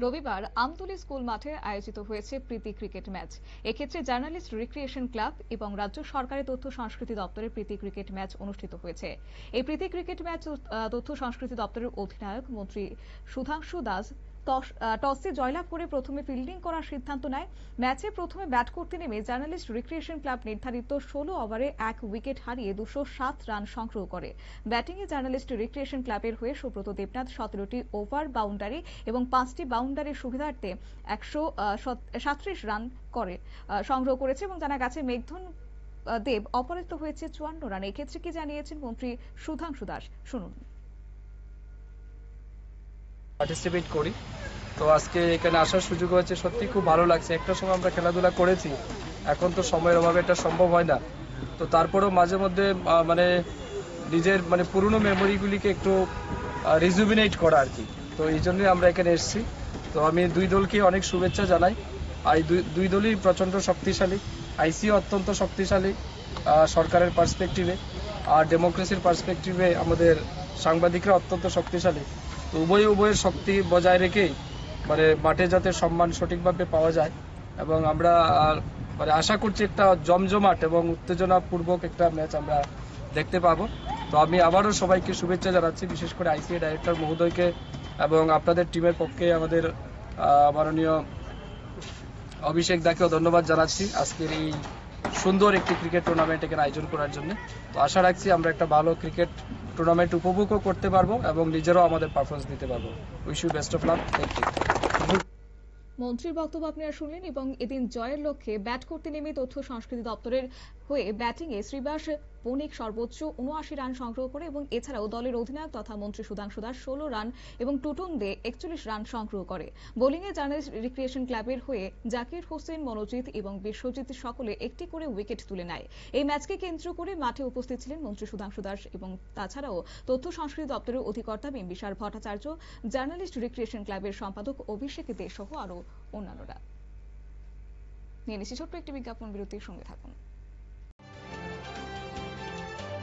রবিবার আমতলী স্কুল মাঠে আয়োজিত হয়েছে প্রীতি ক্রিকেট ম্যাচ। এক্ষেত্রে জার্নালিস্ট রিক্রিয়েশন ক্লাব এবং রাজ্য সরকারের তথ্য সংস্কৃতি দপ্তরের প্রীতি ক্রিকেট ম্যাচ অনুষ্ঠিত হয়েছে। এই প্রীতি ক্রিকেট ম্যাচ তথ্য সংস্কৃতি দপ্তরের অধিনায়ক মন্ত্রী সুধাংশু দাস টস- জয়লাভ করে প্রথমে ফিল্ডিং করার সিদ্ধান্ত নেয়। ম্যাচে প্রথমে ব্যাট করতে নেমে জার্নালিস্ট রিক্রিয়েশন ক্লাব নির্ধারিত ষোলো ওভারে এক উইকেট হারিয়ে দুশো সাত রান সংগ্রহ করে। ব্যাটিংয়ে জার্নালিস্ট রিক্রিয়েশন ক্লাবের হয়ে সুব্রত দেবনাথ সতেরোটি ওভার বাউন্ডারি এবং পাঁচটি বাউন্ডারির সুবিধার্থে একশো সাত্রিশ রান করে সংগ্রহ করেছে এবং জানা গেছে মেঘধন দেব অপরাজিত হয়েছে চুয়ান্ন রান এক্ষেত্রে কি জানিয়েছেন মন্ত্রী সুধাংশু দাস? শুনুন। পার্টিসিপেট করি। তো আজকে এখানে আসার সুযোগ হয়েছে সত্যি খুব ভালো লাগছে। একটা সময় আমরা খেলাধুলা করেছি, এখন তো সময়ের অভাবে এটা সম্ভব হয় না। তো তারপরেও মাঝে মধ্যে মানে নিজের মানে পুরনো মেমোরিগুলিকে একটু রিজুবিনেট করা আর কি। তো এই জন্যই আমরা এখানে এসেছি। তো আমি দুই দলকে অনেক শুভেচ্ছা জানাই। আর দুই দলই প্রচণ্ড শক্তিশালী। আইসিও অত্যন্ত শক্তিশালী সরকারের পার্সপেক্টিভে আর ডেমোক্রেসির পার্সপেক্টিভে আমাদের সাংবাদিকরা অত্যন্ত শক্তিশালী। তো উভয় উভয়ের শক্তি বজায় রেখেই মানে মাঠে যাতে সম্মান সঠিকভাবে পাওয়া যায় এবং আমরা মানে আশা করছি একটা জমজমাট এবং উত্তেজনাপূর্বক একটা ম্যাচ আমরা দেখতে পাবো। তো আমি আবারও সবাইকে শুভেচ্ছা জানাচ্ছি, বিশেষ করে আইসিএ ডাইরেক্টর মহোদয়কে এবং আপনাদের টিমের পক্ষে আমাদের মাননীয় অভিষেক দাকেও ধন্যবাদ জানাচ্ছি আজকের এই সুন্দর একটি ক্রিকেট টুর্নামেন্ট এখানে আয়োজন করার জন্য। তো আশা রাখছি আমরা একটা ভালো ক্রিকেট টুর্নামেন্ট উপভোগও করতে পারব এবং নিজেরাও আমাদের পারফরমেন্স দিতে পারব। Wish you best of luck thank you মন্ত্রীর বক্তব্য আপনারা শুনলেন এবং এদিন জয়ের লক্ষ্যে ব্যাট করতে নেমে তথ্য সংস্কৃতি দপ্তরের হয়ে ব্যাটিংয়ে শ্রীবাস বণিক সর্বোচ্চ উনআশি রান সংগ্রহ করে এবং এছাড়াও দলের অধিনায়ক তথা মন্ত্রী সুধাংশু দাস ষোলো রান এবং টুটুন দে একচল্লিশ রান সংগ্রহ করে। বোলিংয়ে জার্নালিস্ট রিক্রিয়েশন ক্লাবের হয়ে জাকির হোসেন, মনোজিৎ এবং বিশ্বজিৎ সকলে একটি করে উইকেট তুলে নেয়। এই ম্যাচকে কেন্দ্র করে মাঠে উপস্থিত ছিলেন মন্ত্রী সুধাংশু দাস এবং তাছাড়াও তথ্য সংস্কৃতি দপ্তরের অধিকর্তা বিম্বিসার ভট্টাচার্য, জার্নালিস্ট রিক্রিয়েশন ক্লাবের সম্পাদক অভিষেক দে সহ আরও অন্যান্যরা। নিয়ে নিচ্ছি ছোট্ট একটি বিজ্ঞাপন, বিরতির সঙ্গে থাকুন।